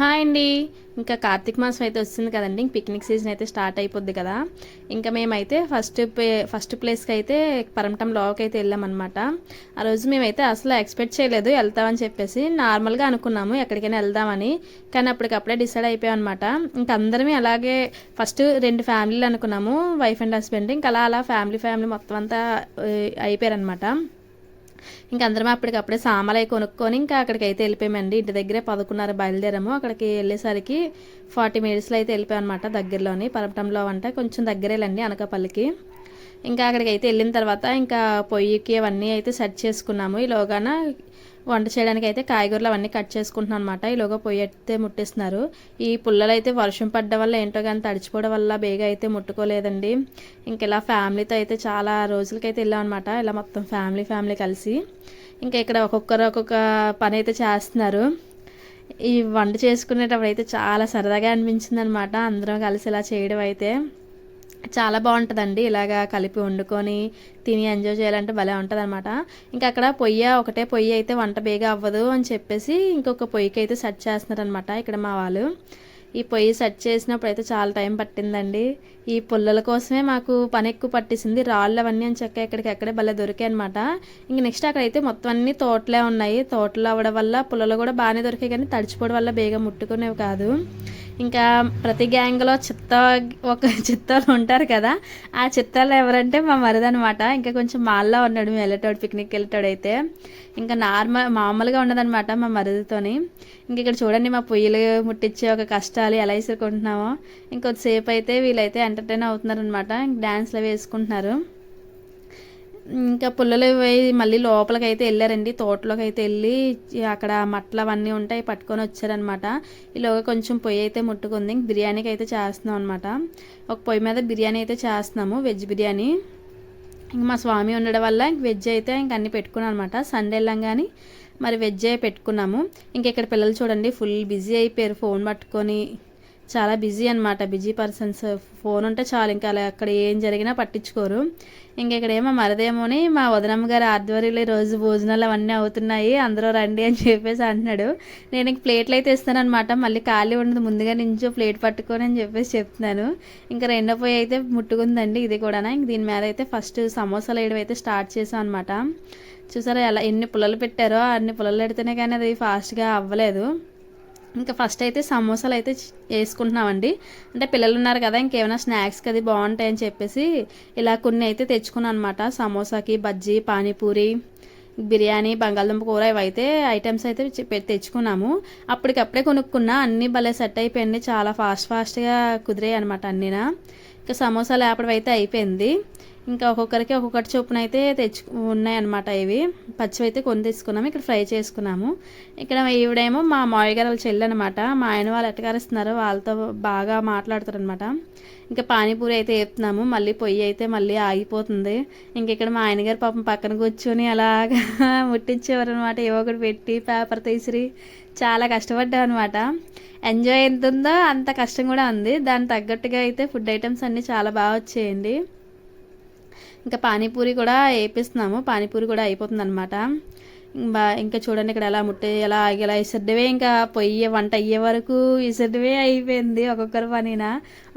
Hi అండి. ఇంకా కార్తీక మాసం అయితే వస్తుంది కదండి. పిక్నిక్ సీజన్ అయితే స్టార్ట్ అయిపోద్ది కదా. ఇంకా మేమైతే ఫస్ట్ ప్లే ఫస్ట్ ప్లేస్కి అయితే పరమటం లోకి అయితే వెళ్ళామన్నమాట. ఆ రోజు మేమైతే అసలు ఎక్స్పెక్ట్ చేయలేదు వెళ్తామని చెప్పేసి నార్మల్గా అనుకున్నాము ఎక్కడికైనా వెళ్దామని. కానీ అప్పటికప్పుడే డిసైడ్ అయిపోయాం అనమాట ఇంకా అందరమే అలాగే ఫస్ట్ రెండు ఫ్యామిలీలు అనుకున్నాము వైఫ్ అండ్ హస్బెండ్ ఇంకా అలా అలా ఫ్యామిలీ ఫ్యామిలీ మొత్తం అంతా అయిపోయారనమాట ఇంకా అందరం అప్పటికప్పుడే సామాన్లు అవి కొనుక్కొని ఇంకా అక్కడికి అయితే వెళ్ళిపోయామండి. ఇంటి దగ్గరే పదకొండున్నర బయలుదేరాము. అక్కడికి వెళ్ళేసరికి ఫార్టీ మినిట్స్లో అయితే వెళ్ళిపోయాం అనమాట దగ్గరలోని. పరపటంలో అంటే కొంచెం దగ్గరేలండి అనకాపల్లికి. ఇంకా అక్కడికి అయితే వెళ్ళిన తర్వాత ఇంకా పొయ్యికి అవన్నీ అయితే సెట్ చేసుకున్నాము. ఈలోగాన వంట చేయడానికి అయితే కాయగూరలు అవన్నీ కట్ చేసుకుంటున్నాను అనమాట ఈలోగా పొయ్యి అయితే ముట్టిస్తున్నారు. ఈ పుల్లలు అయితే వర్షం పడ్డం వల్ల ఏంటో కానీ తడిచిపోవడం వల్ల బేగా అయితే ముట్టుకోలేదండి. ఇంక ఇలా ఫ్యామిలీతో అయితే చాలా రోజులకైతే వెళ్ళాం అనమాట ఇలా మొత్తం ఫ్యామిలీ ఫ్యామిలీ కలిసి ఇంకా ఇక్కడ ఒక్కొక్కరు ఒక్కొక్క పని అయితే చేస్తున్నారు. ఈ వంట చేసుకునేటప్పుడు అయితే చాలా సరదాగా అనిపించింది అనమాట అందరం కలిసి ఇలా చేయడం అయితే. చాలా బాగుంటుందండి. ఇలాగా కలిపి వండుకొని తిని ఎంజాయ్ చేయాలంటే భలే ఉంటుంది అనమాట ఇంకా అక్కడ పొయ్యి ఒకటే పొయ్యి అయితే వంట బేగా అవ్వదు అని చెప్పేసి ఇంకొక పొయ్యికి అయితే సెట్ చేస్తున్నారనమాట ఇక్కడ మా వాళ్ళు. ఈ పొయ్యి సెట్ చేసినప్పుడు అయితే చాలా టైం పట్టిందండి. ఈ పుల్లల కోసమే మాకు పని ఎక్కువ పట్టేసింది. రాళ్ళు అవన్నీ అని చెక్క ఇక్కడికి అక్కడే భలే దొరికాయి అనమాట ఇంక నెక్స్ట్ అక్కడైతే మొత్తం అన్ని తోటలే ఉన్నాయి. తోటలు అవ్వడం వల్ల పుల్లలు కూడా బాగానే దొరికాయి కానీ తడిచిపోవడం వల్ల బేగా ముట్టుకునేవి కాదు. ఇంకా ప్రతి గ్యాంగ్లో చిత్త ఒక చిత్తాలు ఉంటారు కదా ఆ చిత్తాలు ఎవరంటే మా మరిదనమాట ఇంకా కొంచెం మాల్లో ఉన్నాడు వెళ్ళేటోడు పిక్నిక్ వెళ్ళేటోడు అయితే ఇంకా నార్మల్ మామూలుగా ఉన్నదనమాట మా మరిదితోని. ఇంక ఇక్కడ చూడండి మా పొయ్యిలు ముట్టించే ఒక కష్టాలు ఎలా ఇసురుకుంటున్నామో. ఇంకొద్దిసేపు అయితే వీళ్ళైతే ఎంటర్టైన్ అవుతున్నారనమాట ఇంక డ్యాన్స్లో వేసుకుంటున్నారు. ఇంకా పుల్లలు మళ్ళీ లోపలికి అయితే వెళ్ళారండి. తోటలోకి అయితే వెళ్ళి అక్కడ మట్టలు అవన్నీ ఉంటాయి పట్టుకొని వచ్చారనమాట ఈలోగా కొంచెం పొయ్యి అయితే ముట్టుకుంది. బిర్యానీకి అయితే చేస్తున్నాం అనమాట ఒక పొయ్యి మీద బిర్యానీ అయితే చేస్తున్నాము వెజ్ బిర్యానీ. ఇంక మా స్వామి ఉండడం వల్ల ఇంక వెజ్ అయితే ఇంక అన్నీ పెట్టుకున్నాను అనమాట సండే వెళ్ళంగానే మరి వెజ్ పెట్టుకున్నాము. ఇంక ఇక్కడ పిల్లలు చూడండి ఫుల్ బిజీ అయిపోయారు. ఫోన్ పట్టుకొని చాలా బిజీ అనమాట బిజీ పర్సన్స్. ఫోన్ ఉంటే చాలు ఇంకా అలా అక్కడ ఏం జరిగినా పట్టించుకోరు. ఇంక ఇక్కడేమో మరదేమోని మా వదనమ్మ గారి ఆధ్వర్యంలో రోజు భోజనాలు అవన్నీ అవుతున్నాయి అందరూ రండి అని చెప్పేసి అంటున్నాడు నేను ఇంక ప్లేట్లు అయితే ఇస్తానమాట మళ్ళీ ఖాళీ ఉండదు ముందుగా నించో ప్లేట్ పట్టుకొని అని చెప్పేసి చెప్తున్నాను. ఇంకా రెండో పోయి అయితే ముట్టుకుందండి ఇది కూడా ఇంక దీని మీద అయితే ఫస్ట్ సమోసాలు వేయడం అయితే స్టార్ట్ చేసాం అనమాట చూసారా ఎలా ఎన్ని పుల్లలు పెట్టారో అన్ని పుల్లలు పెడితేనే కానీ అది ఫాస్ట్గా అవ్వలేదు. ఇంకా ఫస్ట్ అయితే సమోసాలు అయితే వేసుకుంటున్నామండి. అంటే పిల్లలు ఉన్నారు కదా ఇంకేమైనా స్నాక్స్కి అది బాగుంటాయని చెప్పేసి ఇలా కొన్ని అయితే తెచ్చుకున్నాను అనమాట సమోసాకి బజ్జీ పానీపూరి బిర్యానీ బంగాళదుంప కూర ఇవైతే ఐటమ్స్ అయితే తెచ్చుకున్నాము. అప్పటికప్పుడే కొనుక్కున్నా అన్నీ భలే సెట్ అయిపోయింది. చాలా ఫాస్ట్ ఫాస్ట్గా కుదిరాయి అనమాట అన్నీనా. ఇంకా సమోసాలు ఆపడం అయితే అయిపోయింది. ఇంకా ఒక్కొక్కరికి ఒక్కొక్కటి చొప్పున అయితే తెచ్చు ఉన్నాయన్నమాట ఇవి. పచ్చివి అయితే కొని తీసుకున్నాము ఇక్కడ ఫ్రై చేసుకున్నాము. ఇక్కడ ఈవిడేమో మా మావయ్య గారు వాళ్ళ చెల్లి అనమాట మా ఆయన వాళ్ళు ఎట్టగారిస్తున్నారు వాళ్ళతో బాగా మాట్లాడతారు అనమాట ఇంకా పానీపూరి అయితే వేస్తున్నాము మళ్ళీ పొయ్యి అయితే మళ్ళీ ఆగిపోతుంది. ఇంక ఇక్కడ మా ఆయన గారు పాపం పక్కన కూర్చొని అలాగా ముట్టించేవారు అనమాట ఏవో ఒకటి పెట్టి పేపర్ తీసిరి. చాలా కష్టపడ్డాం అనమాట ఎంజాయ్ ఎంత ఉందో అంత కష్టం కూడా ఉంది. దాని తగ్గట్టుగా అయితే ఫుడ్ ఐటమ్స్ అన్నీ చాలా బాగా వచ్చేయండి. ఇంకా పానీపూరి కూడా వేపిస్తున్నాము. పానీపూరి కూడా అయిపోతుంది అనమాట ఇంకా చూడండి ఇక్కడ ఎలా ముట్టే ఎలా ఇలా ఇసడ్డవే. ఇంకా పొయ్యి వంట అయ్యే వరకు ఇసడ్డవే అయిపోయింది ఒక్కొక్కరు పనిన.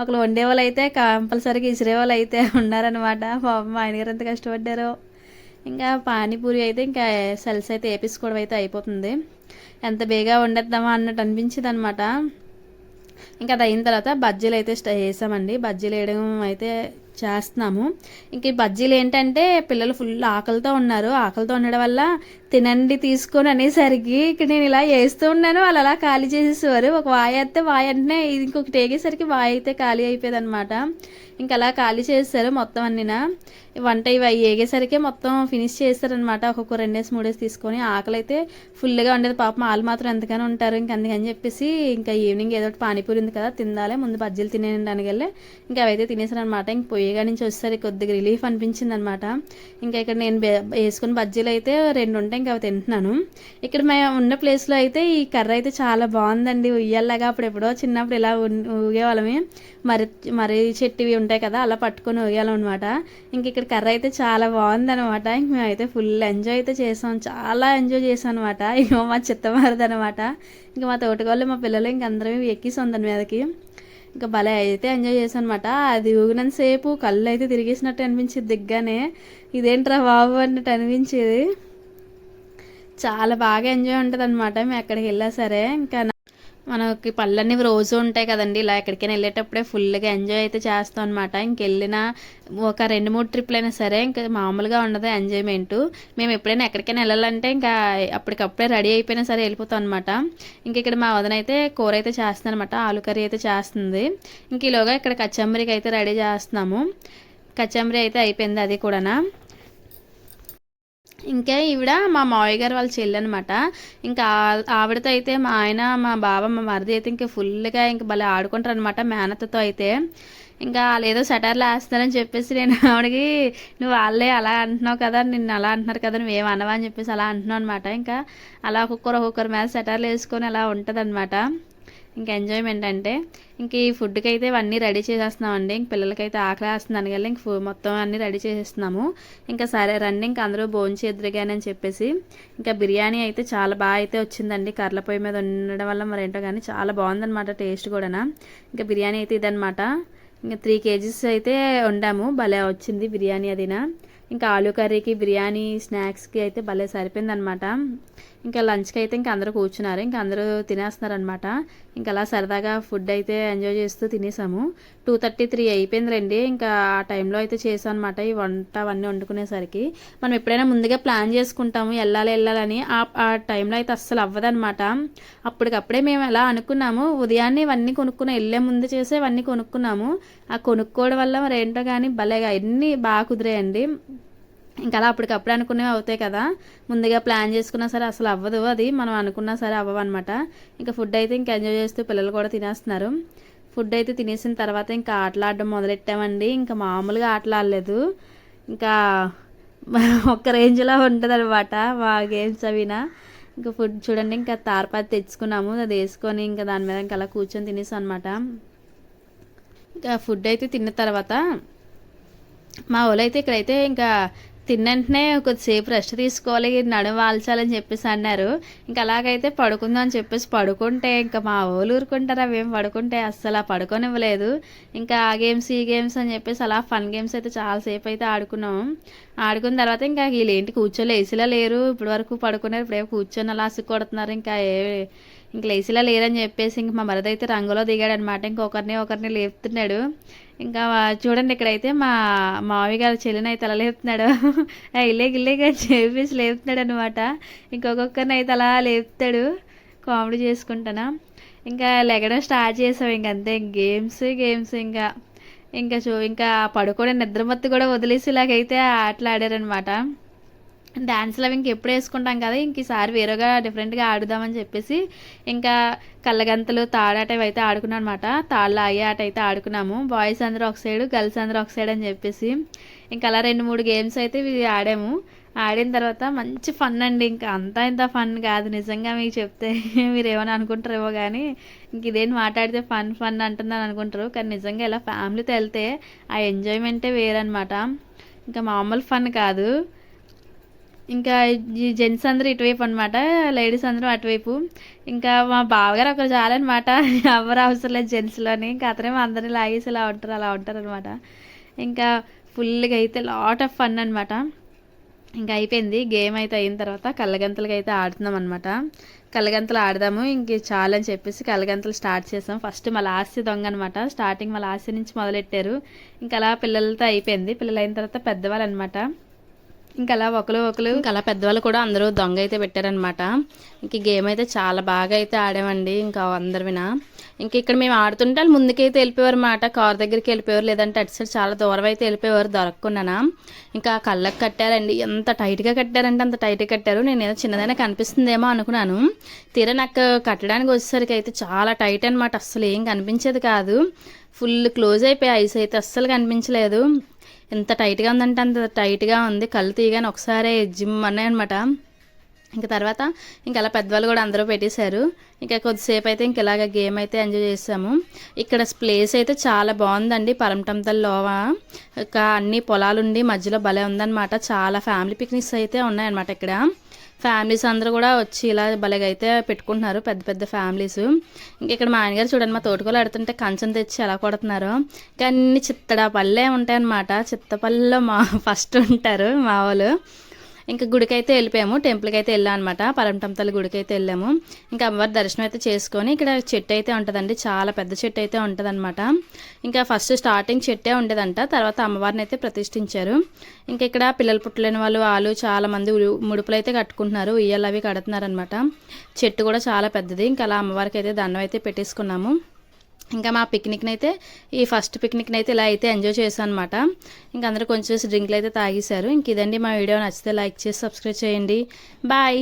ఒకరు వండే వాళ్ళు అయితే కంపల్సరీగా ఇసిరే వాళ్ళు అయితే ఉన్నారనమాట మా ఆయన గారు ఎంత కష్టపడ్డారో. ఇంకా పానీపూరి అయితే ఇంకా సెల్స్ అయితే వేపించుకోవడం అయితే అయిపోతుంది. ఎంత బేగా వండేద్దామా అన్నట్టు అనిపించింది అనమాట ఇంకా అది అయిన తర్వాత బజ్జీలు అయితే వేసామండి. బజ్జీలు వేయడం అయితే చేస్తున్నాము. ఇంక ఈ బజ్జీలు ఏంటంటే పిల్లలు ఫుల్ ఆకలితో ఉన్నారు. ఆకలితో ఉండడం వల్ల తినండి తీసుకొని అనేసరికి ఇక్కడ నేను ఇలా వేస్తూ ఉన్నాను. వాళ్ళు అలా ఖాళీ చేసేసేవారు. ఒక వాయి అయితే వాయి అంటే ఇంకొకటి వేగేసరికి వాయి అయితే ఖాళీ అయిపోయేది అనమాట ఇంకా అలా ఖాళీ చేస్తారు మొత్తం అన్నినా వంట ఇవి వేగేసరికి మొత్తం ఫినిష్ చేస్తారనమాట ఒక్కొక్క రెండేసి మూడేసి తీసుకొని ఆకలి అయితే ఫుల్గా ఉండేది. పాపం వాళ్ళు మాత్రం ఎంతగానో ఉంటారు. ఇంక అందుకని చెప్పేసి ఇంకా ఈవినింగ్ ఏదో పానీపూరి ఉంది కదా తిందాలే. ముందు బజ్జీలు తినేయండి అనగలే ఇంకా అవైతే తినేసారనమాట ఇంక పోయి ఉయ్యగా నుంచి వచ్చేసరికి కొద్దిగా రిలీఫ్ అనిపించింది అనమాట ఇంకా ఇక్కడ నేను వేసుకున్న బజ్జీలు అయితే రెండు ఉంటాయి ఇంకా అవి తింటున్నాను. ఇక్కడ మేము ఉన్న ప్లేస్లో అయితే ఈ కర్ర అయితే చాలా బాగుందండి. ఉయ్యాలగా అప్పుడు ఎప్పుడో చిన్నప్పుడు ఇలా ఊగేవాళ్ళమే. మరి మరి చెట్టువి ఉంటాయి కదా అలా పట్టుకొని ఊగాలం అనమాట ఇంక ఇక్కడ కర్ర అయితే చాలా బాగుందనమాట. ఇంక మేమైతే ఫుల్ ఎంజాయ్ అయితే చేసాం. చాలా ఎంజాయ్ చేసాం అనమాట ఇక మా చిత్తమారది అనమాట ఇంకా మా తోటగాళ్ళు మా పిల్లలు ఇంక అందరం ఎక్కిసాం దాని మీదకి. ఇంకా భలే అయితే ఎంజాయ్ చేశానమాట. అది ఊగినంతసేపు కళ్ళు అయితే తిరిగేసినట్టు అనిపించింది దిగ్గానే. ఇదేంట్రా బాబు అన్నట్టు అనిపించేది. చాలా బాగా ఎంజాయ్ ఉంటుంది అనమాట మేము ఎక్కడికి వెళ్ళా సరే. ఇంకా మనకి పళ్ళన్నీ రోజు ఉంటాయి కదండి. ఇలా ఎక్కడికైనా వెళ్ళేటప్పుడే ఫుల్గా ఎంజాయ్ అయితే చేస్తాం అనమాట ఇంకెళ్ళిన ఒక రెండు మూడు ట్రిప్లు అయినా సరే ఇంకా మామూలుగా ఉండదు ఎంజాయ్మెంట్. మేము ఎప్పుడైనా ఎక్కడికైనా వెళ్ళాలంటే ఇంకా అప్పటికప్పుడే రెడీ అయిపోయినా సరే వెళ్ళిపోతాం అనమాట ఇంక ఇక్కడ మా వదన అయితే కూర అయితే చేస్తుంది అనమాట ఆలు కర్రీ అయితే చేస్తుంది. ఇంక ఈలోగా ఇక్కడ కచ్చంబరికి అయితే రెడీ చేస్తున్నాము. కచ్చంబరి అయితే అయిపోయింది అది కూడానా. ఇంకా ఈవిడ మా మావయ్య గారు వాళ్ళ చెల్లి అనమాట ఇంకా ఆవిడతో అయితే మా ఆయన మా బావ మా మరిది అయితే ఇంకా ఫుల్గా ఇంకా భలే ఆడుకుంటారు అనమాట మేనతతో అయితే. ఇంకా వాళ్ళు ఏదో సెటర్లు వేస్తున్నారని చెప్పేసి నేను ఆవిడకి నువ్వు వాళ్ళే అలా అంటున్నావు కదా నిన్ను అలా అంటున్నారు కదా నువ్వేం అనవా అని చెప్పేసి అలా అంటున్నావు అనమాట ఇంకా అలా ఒక్కొక్కరు ఒక్కొక్కరి మీద సెటర్లు వేసుకొని అలా ఉంటుంది ఇంకా ఎంజాయ్మెంట్ అంటే ఇంక ఈ ఫుడ్కి అయితే ఇవన్నీ రెడీ చేసేస్తున్నామండి. ఇంక పిల్లలకైతే ఆకలి వేస్తుందని కదా ఇంక మొత్తం అన్నీ రెడీ చేసేస్తున్నాము. ఇంకా సరే రండి ఇంక అందరూ భోజనం చేద్దరుగాని అని చెప్పేసి ఇంకా బిర్యానీ అయితే చాలా బాగా అయితే వచ్చిందండి. కర్ల పొయ్యి మీద ఉండడం వల్ల మరేంటో కానీ చాలా బాగుందన్నమాట టేస్ట్ కూడా ఇంకా బిర్యానీ అయితే ఇదనమాట ఇంకా త్రీ కేజీస్ అయితే వండాము. భలే వచ్చింది బిర్యానీ అదినా. ఇంకా ఆలు కర్రీకి బిర్యానీ స్నాక్స్కి అయితే భలే సరిపోయిందనమాట ఇంకా లంచ్కి అయితే ఇంకా అందరూ కూర్చున్నారు. ఇంకా అందరూ తినేస్తున్నారు అనమాట ఇంకా అలా సరదాగా ఫుడ్ అయితే ఎంజాయ్ చేస్తూ తినేసాము. టూ థర్టీ త్రీ అయిపోయిందిలేండి. ఇంకా ఆ టైంలో అయితే చేసాం అనమాట ఈ వంట అవన్నీ వండుకునేసరికి. మనం ఎప్పుడైనా ముందుగా ప్లాన్ చేసుకుంటాము వెళ్ళాలి వెళ్ళాలని ఆ ఆ టైంలో అయితే అస్సలు అవ్వదనమాట అప్పటికప్పుడే మేము ఎలా అనుకున్నాము ఉదయాన్నే ఇవన్నీ కొనుక్కుని వెళ్ళే ముందు చేసే ఇవన్నీ కొనుక్కున్నాము. ఆ కొనుక్కోవడం వల్ల మరి ఏంటో కానీ భలేగా అన్నీ బాగా కుదిరాయండి. ఇంకా అలా అప్పటికప్పుడు అనుకునేవి అవుతాయి కదా. ముందుగా ప్లాన్ చేసుకున్నా సరే అసలు అవ్వదు అది. మనం అనుకున్నా సరే అవ్వవు అనమాట ఇంకా ఫుడ్ అయితే ఇంకా ఎంజాయ్ చేస్తూ పిల్లలు కూడా తినేస్తున్నారు. ఫుడ్ అయితే తినేసిన తర్వాత ఇంకా ఆటలాడడం మొదలెట్టామండి. ఇంకా మామూలుగా ఆటలాడలేదు. ఇంకా ఒక్క రేంజ్లో ఉంటుంది అనమాట మా గేమ్స్ అవినా ఇంకా ఫుడ్ చూడండి ఇంకా తారపాతి తెచ్చుకున్నాము. అది వేసుకొని ఇంకా దాని మీద ఇంకా అలా కూర్చొని తినేసాం అనమాట ఇంకా ఫుడ్ అయితే తిన్న తర్వాత మా వాళ్ళు అయితే ఇక్కడైతే ఇంకా తిన్న వెంటనే కొద్దిసేపు రెస్ట్ తీసుకోవాలి నడుము వాల్చాలని చెప్పేసి అన్నారు. ఇంకా అలాగైతే పడుకుందాం అని చెప్పేసి పడుకుంటే ఇంకా మా వాళ్ళు ఊరుకుంటారు అవి ఏం పడుకుంటే అస్సలు పడుకోనివ్వలేదు. ఇంకా ఆ గేమ్స్ ఈ గేమ్స్ అని చెప్పేసి అలా ఫన్ గేమ్స్ అయితే చాలాసేపు అయితే ఆడుకున్నాం. ఆడుకున్న తర్వాత ఇంకా వీళ్ళు ఏంటి కూర్చోలేసిలా లేరు. ఇప్పటి వరకు పడుకున్నారు ఇప్పుడే కూర్చొని అలా అసుకు కొడుతున్నారు. ఇంకా ఏ ఇంక లేచిలా లేరని చెప్పేసి ఇంక మా మరద అయితే రంగులో దిగాడు అనమాట ఇంకొకరిని ఒకరిని లేపుతున్నాడు. ఇంకా చూడండి ఇక్కడైతే మా మావి గారి చెల్లిని అయితే అలా లేపుతున్నాడు. ఇల్లేకి గిల్లేగా చెప్పేసి లేపుతున్నాడు అనమాట ఇంకొకరిని అయితే అలా లేపుతాడు. కామెడీ చేసుకుంటానా. ఇంకా లెగడం స్టార్ట్ చేసాం ఇంక అంతే. గేమ్స్ గేమ్స్ ఇంకా. ఇంకా చూ ఇంకా పడుకోవడం నిద్రమత్తు కూడా వదిలేసి ఇలాగైతే ఆటలు డ్యాన్స్లు అవి ఇంకెప్పుడు వేసుకుంటాం కదా ఇంక ఈసారి వేరేగా డిఫరెంట్గా ఆడుదామని చెప్పేసి ఇంకా కళ్ళగంతలు తాడాట ఇవి అయితే ఆడుకున్నాం అనమాట తాళ్ళ అయ్యే ఆట అయితే ఆడుకున్నాము. బాయ్స్ అందరూ ఒక సైడ్ గర్ల్స్ అందరూ ఒక సైడ్ అని చెప్పేసి ఇంకా అలా రెండు మూడు గేమ్స్ అయితే ఇవి ఆడాము. ఆడిన తర్వాత మంచి ఫన్ అండి. ఇంకా అంతా ఇంత ఫన్ కాదు. నిజంగా మీకు చెప్తే మీరు ఏమైనా అనుకుంటారేమో కానీ ఇంక ఇదేం మాట్లాడితే ఫన్ ఫన్ అంటుందని అనుకుంటారు. కానీ నిజంగా ఇలా ఫ్యామిలీతో వెళ్తే ఆ ఎంజాయ్మెంటే వేరనమాట ఇంకా మామూలు ఫన్ కాదు. ఇంకా ఈ జెంట్స్ అందరూ ఇటువైపు అనమాట లేడీస్ అందరూ అటువైపు. ఇంకా మా బావగారు ఒకరు చాలన్నమాట ఎవరు అవసరం లేదు జెంట్స్లోని ఇంకా అతనేమో అందరినీ లాగేసి ఇలా ఉంటారు అలా ఉంటారు అనమాట ఇంకా ఫుల్గా అయితే లాట్ ఆఫ్ ఫన్ అనమాట ఇంకా అయిపోయింది. గేమ్ అయితే అయిన తర్వాత కళ్ళగంతలకి అయితే ఆడుతున్నాం అనమాట కళ్ళగంతలు ఆడదాము ఇంక చాలు అని చెప్పేసి కళ్ళగంతలు స్టార్ట్ చేసాం. ఫస్ట్ మా లాస్ట్ దొంగ అనమాట స్టార్టింగ్ మా లాస్ట్ నుంచి మొదలెట్టారు. ఇంకా అలా పిల్లలతో అయిపోయింది. పిల్లలు అయిన తర్వాత పెద్దవాళ్ళు అనమాట ఇంకా అలా ఒకరు ఒకరు ఇంకా అలా పెద్దవాళ్ళు కూడా అందరూ దొంగ అయితే పెట్టారనమాట ఇంక గేమ్ అయితే చాలా బాగా అయితే ఆడామండి ఇంకా అందరు వినా ఇంక ఇక్కడ మేము ఆడుతుంటే వాళ్ళు ముందుకైతే వెళ్ళిపోయారు మాట కార్ దగ్గరికి వెళ్ళిపోయారు లేదంటే అటు సైడ్ చాలా దూరం అయితే వెళ్ళిపోయారు దొరకకున్నానా ఇంకా కళ్ళకు కట్టారండి. ఎంత టైట్గా కట్టారంటే అంత టైట్గా కట్టారు. నేను ఏదో చిన్నదైనా కనిపిస్తుందేమో అనుకున్నాను. తీరా నాకు కట్టడానికి వచ్చేసరికి అయితే చాలా టైట్ అనమాట అస్సలు ఏం కనిపించేది కాదు. ఫుల్ క్లోజ్ అయిపోయి ఐస్ అయితే అస్సలు కనిపించలేదు. ఎంత టైట్గా ఉందంటే అంత టైట్గా ఉంది. కళ్ళు తీయగానే ఒకసారి జిమ్ అన్నాయన్నమాట. ఇంకా తర్వాత ఇంకా అలా పెద్దవాళ్ళు కూడా అందరూ పెట్టేశారు. ఇంకా కొద్దిసేపు అయితే ఇంక ఇలాగ గేమ్ అయితే ఎంజాయ్ చేసాము. ఇక్కడ ప్లేస్ అయితే చాలా బాగుందండి. పరంటంతల్ లోవ. ఇంకా అన్ని పొలాలుండి మధ్యలో భలే ఉందన్నమాట. చాలా ఫ్యామిలీ పిక్నిక్స్ అయితే ఉన్నాయన్నమాట ఇక్కడ. ఫ్యామిలీస్ అందరూ కూడా వచ్చి ఇలా భలేగా అయితే పెట్టుకుంటున్నారు పెద్ద పెద్ద ఫ్యామిలీస్. ఇంకా ఇక్కడ మా ఆయనగారు చూడండి మా తోటకూలు ఆడుతుంటే కంచం తెచ్చి ఎలా కొడుతున్నారు. కానీ అన్ని చిత్తడా పళ్ళే ఉంటాయన్నమాట. చిత్తపల్లిలో మా ఫస్ట్ ఉంటారు మా వాళ్ళు. ఇంకా గుడికైతే వెళ్ళిపోయాము టెంపుల్కి అయితే వెళ్ళాం అనమాట పరంటం గుడికి అయితే వెళ్ళాము. ఇంకా అమ్మవారి దర్శనం అయితే చేసుకొని ఇక్కడ చెట్టు అయితే ఉంటుందండి. చాలా పెద్ద చెట్టు అయితే ఉంటుందన్నమాట. ఇంకా ఫస్ట్ స్టార్టింగ్ చెట్టే ఉండేదంట. తర్వాత అమ్మవారిని అయితే ప్రతిష్ఠించారు. ఇంకా ఇక్కడ పిల్లలు పుట్టలేని వాళ్ళు వాళ్ళు చాలామంది ముడుపులు అయితే కట్టుకుంటున్నారు. ఉయ్యాలు అవి కడుతున్నారు అనమాట చెట్టు కూడా చాలా పెద్దది. ఇంకా అలా అమ్మవారికి అయితే దండం అయితే పెట్టేసుకున్నాము. ఇంకా మా పిక్నిక్ని అయితే ఈ ఫస్ట్ పిక్నిక్ని అయితే ఇలా అయితే ఎంజాయ్ చేశాను అనమాట ఇంకా అందరూ కొంచెం డ్రింక్లు అయితే తాగేశారు. ఇంక ఇదండి మా వీడియో. నచ్చితే లైక్ చేసి సబ్స్క్రైబ్ చేయండి. బాయ్.